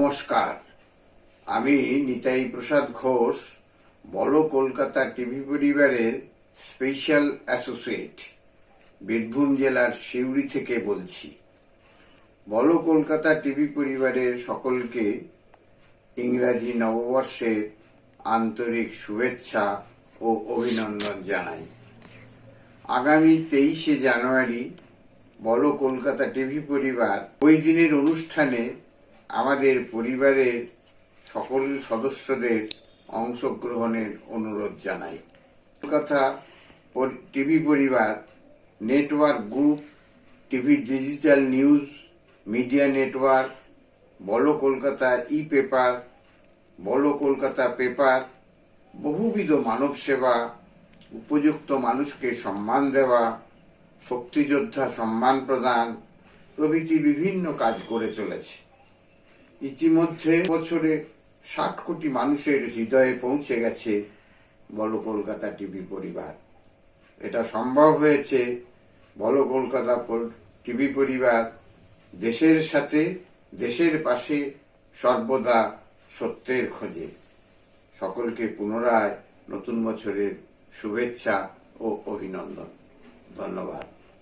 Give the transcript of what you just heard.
নমস্কার। আমি নিতাই প্রসাদ ঘোষ, বল কলকাতা টিভি পরিবারের স্পেশাল অ্যাসোসিয়েট, বীরভূম জেলার সিউড়ি থেকে বলছি। বল কলকাতা টিভি পরিবারের সকলকে ইংরাজি নববর্ষের আন্তরিক শুভেচ্ছা ও অভিনন্দন জানাই। আগামী তেইশে জানুয়ারি বলো কলকাতা টিভি পরিবার ওই দিনের অনুষ্ঠানে আমাদের পরিবারের সকল সদস্যদের অংশগ্রহণের অনুরোধ জানাই। কলকাতা টিভি পরিবার, network group, TV digital news, media network, বলো কলকাতা ই পেপার, বলো কলকাতা পেপার, বহুবিধ মানব সেবা, উপযুক্ত মানুষকে সম্মান দেওয়া, শক্তিযোদ্ধা সম্মান প্রদান প্রভৃতি বিভিন্ন কাজ করে চলেছে। ইতিমধ্যে বছরে ষাট কোটি মানুষের হৃদয়ে পৌঁছে গেছে বলো কলকাতা টিভি পরিবার। এটা সম্ভব হয়েছে বলো কলকাতা টিভি পরিবার দেশের সাথে, দেশের পাশে সর্বদা সত্যের খোঁজে। সকলকে পুনরায় নতুন বছরের শুভেচ্ছা ও অভিনন্দন। ধন্যবাদ।